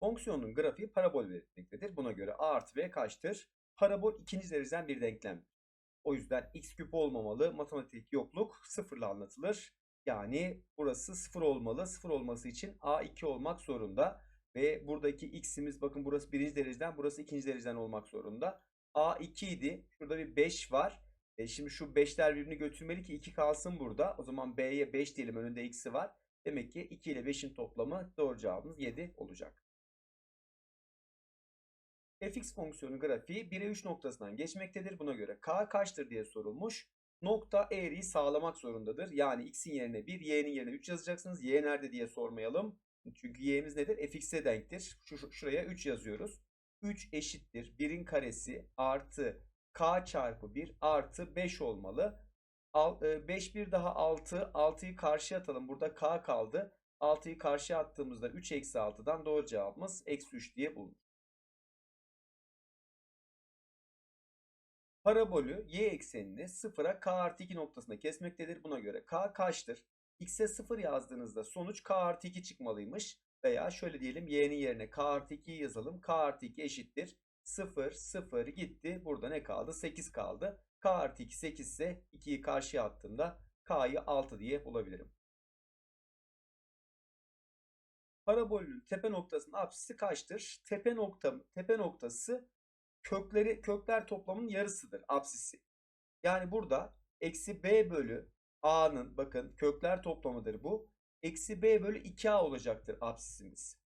Fonksiyonun grafiği parabol verilmektedir. Buna göre a artı b kaçtır? Parabol ikinci dereceden bir denklem. O yüzden x küp olmamalı. Matematik yokluk sıfırla anlatılır. Yani burası sıfır olmalı. Sıfır olması için a 2 olmak zorunda. Ve buradaki x'imiz bakın burası birinci dereceden burası ikinci dereceden olmak zorunda. a 2 idi. Şurada bir 5 var. E şimdi şu 5'ler birbirini götürmeli ki 2 kalsın burada. O zaman b'ye 5 diyelim önünde x'i var. Demek ki 2 ile 5'in toplamı doğru cevabımız 7 olacak. Fx fonksiyonu grafiği 1'e 3 noktasından geçmektedir. Buna göre k kaçtır diye sorulmuş. Nokta eğriyi sağlamak zorundadır. Yani x'in yerine 1, y'nin yerine 3 yazacaksınız. y nerede diye sormayalım. Çünkü y'miz nedir? fx'e denktir. Şu, şuraya 3 yazıyoruz. 3 eşittir 1'in karesi artı k çarpı 1 artı 5 olmalı. 5 bir daha 6. 6'yı karşıya atalım. Burada k kaldı. 6'yı karşıya attığımızda 3 eksi 6'dan doğru cevabımız eksi 3 diye bulunur. Parabolü y eksenini sıfıra k artı 2 noktasında kesmektedir. Buna göre k kaçtır? x'e 0 yazdığınızda sonuç k artı 2 çıkmalıymış. Veya şöyle diyelim y'nin yerine k artı 2'yi yazalım. k artı 2 eşittir. 0, 0 gitti. Burada ne kaldı? 8 kaldı. k artı 2 8 ise 2'yi karşıya attığımda k'yı 6 diye bulabilirim. Parabolün tepe noktasının apsisi kaçtır? Tepe nokta tepe noktası kökleri kökler toplamının yarısıdır apsisi. Yani burada eksi b bölü a'nın bakın kökler toplamıdır bu. Eksi b bölü 2a olacaktır apsisimiz.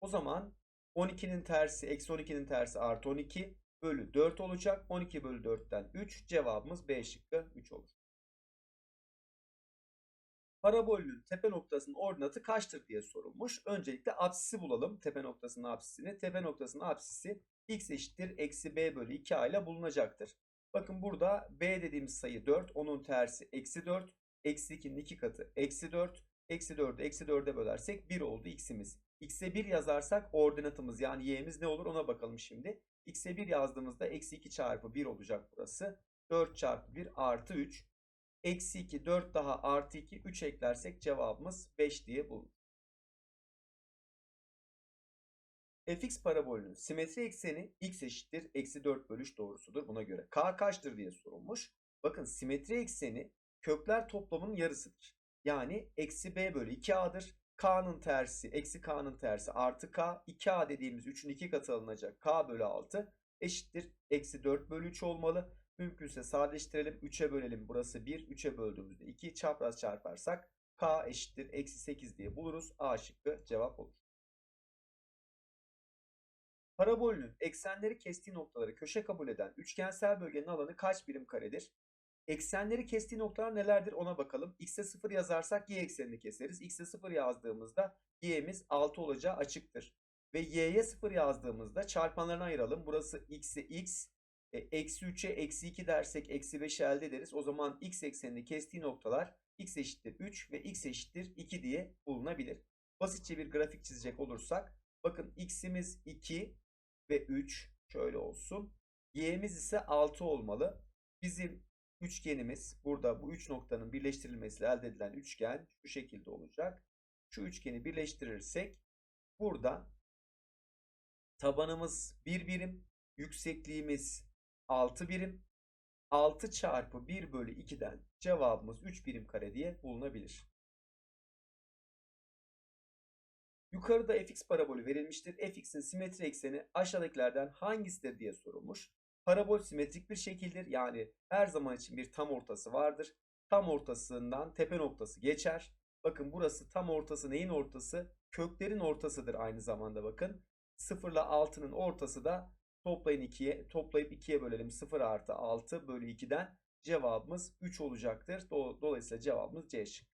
O zaman 12'nin tersi eksi 12'nin tersi artı 12 bölü 4 olacak. 12 bölü 4'ten 3 cevabımız B şıkkı 3 olur. Parabolün tepe noktasının ordinatı kaçtır diye sorulmuş. Öncelikle apsisi bulalım. Tepe noktasının apsisini. Tepe noktasının apsisi x eşittir eksi b bölü 2a ile bulunacaktır. Bakın burada b dediğimiz sayı 4. Onun tersi eksi 4. Eksi 2'nin 2 katı eksi 4. Eksi 4'ü eksi 4'e bölersek 1 oldu x'imiz. x'e 1 yazarsak ordinatımız yani y'miz ne olur ona bakalım şimdi. x'e 1 yazdığımızda eksi 2 çarpı 1 olacak burası. 4 çarpı 1 artı 3. Eksi 2 4 daha artı 2 3 eklersek cevabımız 5 diye bulunur. Fx parabolünün simetri ekseni x eşittir eksi 4 bölü 3 doğrusudur. Buna göre k kaçtır diye sorulmuş. Bakın simetri ekseni kökler toplamının yarısıdır. Yani eksi b bölü 2a'dır. k'nın tersi eksi k'nın tersi artı k. 2a dediğimiz 3'ün 2 katı alınacak k bölü 6 eşittir. Eksi 4 bölü 3 olmalı. Mümkünse sadeleştirelim. 3'e bölelim. Burası 1. 3'e böldüğümüzde 2 çapraz çarparsak k eşittir. Eksi 8 diye buluruz. A şıkkı cevap olur. Parabolünün eksenleri kestiği noktaları köşe kabul eden üçgensel bölgenin alanı kaç birim karedir? Eksenleri kestiği noktalar nelerdir ona bakalım. X'e 0 yazarsak y eksenini keseriz. X'e 0 yazdığımızda y'miz 6 olacağı açıktır. Ve y'ye 0 yazdığımızda çarpanlarını ayıralım. Burası x'e x, e, eksi 3'e eksi 2 dersek eksi 5 elde ederiz. O zaman x eksenini kestiği noktalar x eşittir 3 ve x eşittir 2 diye bulunabilir. Basitçe bir grafik çizecek olursak bakın x'imiz 2 ve 3 şöyle olsun. y'miz ise 6 olmalı. Bizim üçgenimiz burada bu üç noktanın birleştirilmesiyle elde edilen üçgen şu şekilde olacak. Şu üçgeni birleştirirsek burada tabanımız 1 birim, yüksekliğimiz 6 birim. 6 çarpı 1 bölü 2'den cevabımız 3 birim kare diye bulunabilir. Yukarıda fx parabolü verilmiştir. fx'in simetri ekseni aşağıdakilerden hangisidir diye sorulmuş. Parabol simetrik bir şekildir. Yani her zaman için bir tam ortası vardır. Tam ortasından tepe noktası geçer. Bakın burası tam ortası neyin ortası? Köklerin ortasıdır aynı zamanda bakın. 0 ile 6'nın ortası da toplayın 2'ye, toplayıp 2'ye bölelim. 0 artı 6 bölü 2'den cevabımız 3 olacaktır. Dolayısıyla cevabımız C şıkkı.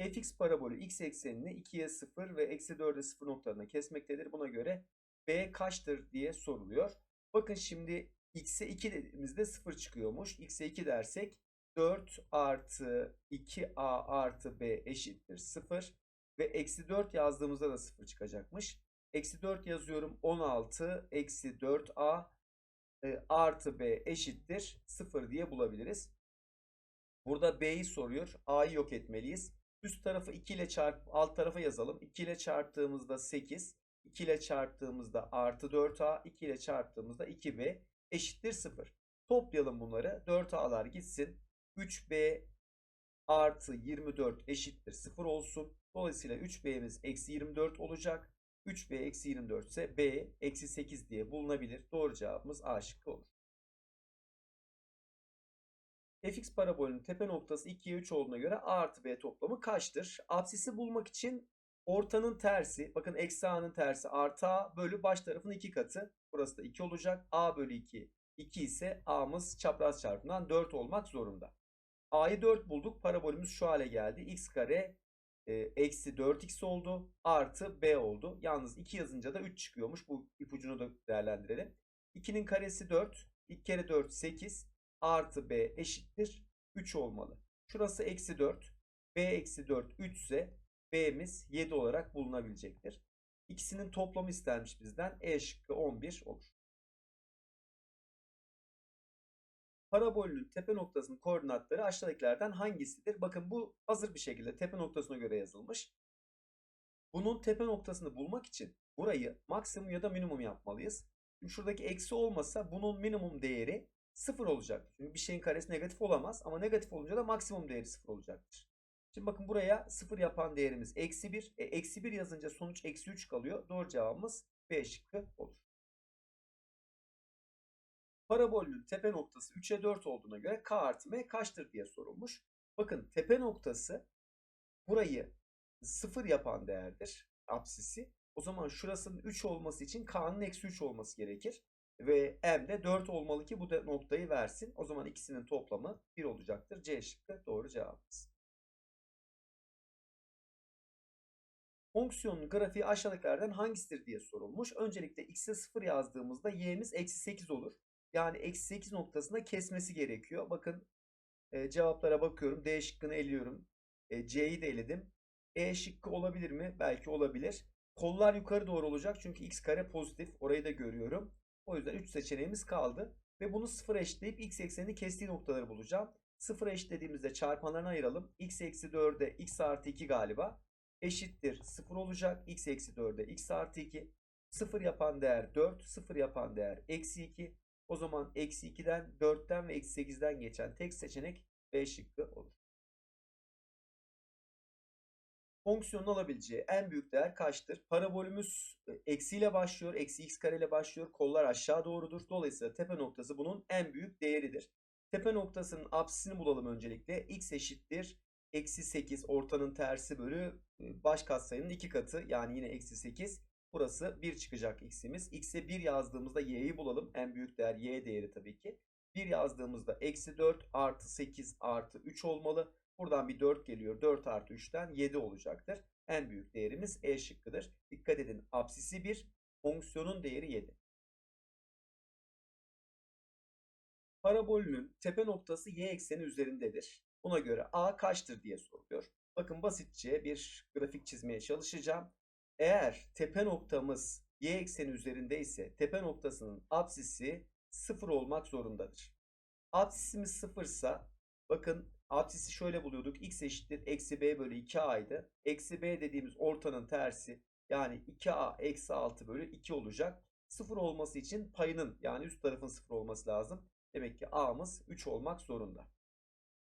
Fx parabolü x eksenini 2'ye 0 ve eksi 4'e 0 noktalarına kesmektedir. Buna göre b kaçtır diye soruluyor. Bakın şimdi x'e 2 dediğimizde 0 çıkıyormuş. x'e 2 dersek 4 artı 2a artı b eşittir 0. Ve eksi 4 yazdığımızda da 0 çıkacakmış. Eksi 4 yazıyorum 16 eksi 4a e, artı b eşittir 0 diye bulabiliriz. Burada b'yi soruyor. a'yı yok etmeliyiz. Üst tarafı 2 ile çarp, alt tarafa yazalım. 2 ile çarptığımızda 8. 2 ile çarptığımızda artı 4a. 2 ile çarptığımızda 2b eşittir 0. Toplayalım bunları. 4a'lar gitsin. 3b artı 24 eşittir 0 olsun. Dolayısıyla 3b'miz eksi 24 olacak. 3b eksi 24 ise b eksi 8 diye bulunabilir. Doğru cevabımız A şıkkı olur. Fx parabolünün tepe noktası 2'ye 3 olduğuna göre a artı b toplamı kaçtır? Absisi bulmak için ortanın tersi, bakın eksi a'nın tersi artı a bölü baş tarafın 2 katı. Burası da 2 olacak. a bölü 2 2 ise a'mız çapraz çarpımından 4 olmak zorunda. a'yı 4 bulduk. Parabolümüz şu hale geldi. x kare e, eksi 4x oldu. Artı b oldu. Yalnız 2 yazınca da 3 çıkıyormuş. Bu ipucunu da değerlendirelim. 2'nin karesi 4. 2 kere 4 8 artı b eşittir 3 olmalı. Şurası eksi 4. b eksi 4 3 ise b'miz 7 olarak bulunabilecektir. İkisinin toplamı istenmiş bizden. E şıkkı 11 olur. Parabolün tepe noktasının koordinatları aşağıdakilerden hangisidir? Bakın bu hazır bir şekilde tepe noktasına göre yazılmış. Bunun tepe noktasını bulmak için burayı maksimum ya da minimum yapmalıyız. Şuradaki eksi olmasa bunun minimum değeri 0 olacak. Çünkü bir şeyin karesi negatif olamaz ama negatif olunca da maksimum değeri 0 olacaktır. Şimdi bakın buraya 0 yapan değerimiz eksi 1. E, eksi 1 yazınca sonuç eksi 3 kalıyor. Doğru cevabımız B şıkkı olur. Parabolün tepe noktası 3'e 4 olduğuna göre K artı M kaçtır diye sorulmuş. Bakın tepe noktası burayı 0 yapan değerdir. Apsisi. O zaman şurasının 3 olması için K'nın eksi 3 olması gerekir. Ve M de 4 olmalı ki bu noktayı versin. O zaman ikisinin toplamı 1 olacaktır. C şıkkı doğru cevabımız. Fonksiyonun grafiği aşağıdakilerden hangisidir diye sorulmuş. Öncelikle x'e 0 yazdığımızda y'miz eksi 8 olur. Yani eksi 8 noktasında kesmesi gerekiyor. Bakın e, cevaplara bakıyorum. D şıkkını eliyorum. E, C'yi de eledim. E şıkkı olabilir mi? Belki olabilir. Kollar yukarı doğru olacak çünkü x kare pozitif. Orayı da görüyorum. O yüzden 3 seçeneğimiz kaldı. Ve bunu 0 eşitleyip x eksenini kestiği noktaları bulacağım. 0 eşitlediğimizde çarpanlarını ayıralım. x eksi 4'e x artı 2 galiba. Eşittir 0 olacak. x eksi 4'e x artı 2. 0 yapan değer 4. 0 yapan değer eksi 2. O zaman eksi 2'den 4'ten ve eksi 8'den geçen tek seçenek B şıkkı olur. Fonksiyonun alabileceği en büyük değer kaçtır? Parabolümüz e, eksiyle başlıyor. Eksi x kare ile başlıyor. Kollar aşağı doğrudur. Dolayısıyla tepe noktası bunun en büyük değeridir. Tepe noktasının apsisini bulalım öncelikle. x eşittir. Eksi 8 ortanın tersi bölü e, baş katsayının iki katı. Yani yine eksi 8. Burası 1 çıkacak x'imiz. X'e 1 yazdığımızda y'yi bulalım. En büyük değer y değeri tabii ki. 1 yazdığımızda eksi 4 artı 8 artı 3 olmalı. Buradan bir 4 geliyor. 4 artı 3'ten 7 olacaktır. En büyük değerimiz E şıkkıdır. Dikkat edin apsisi 1, fonksiyonun değeri 7. Parabolünün tepe noktası y ekseni üzerindedir. Buna göre a kaçtır diye soruluyor. Bakın basitçe bir grafik çizmeye çalışacağım. Eğer tepe noktamız y ekseni üzerinde ise tepe noktasının apsisi 0 olmak zorundadır. Apsisimiz 0 ise bakın apsisi şöyle buluyorduk. x eşittir eksi b bölü 2a'ydı. Eksi b dediğimiz ortanın tersi yani 2a eksi 6 bölü 2 olacak. 0 olması için payının yani üst tarafın 0 olması lazım. Demek ki a'mız 3 olmak zorunda.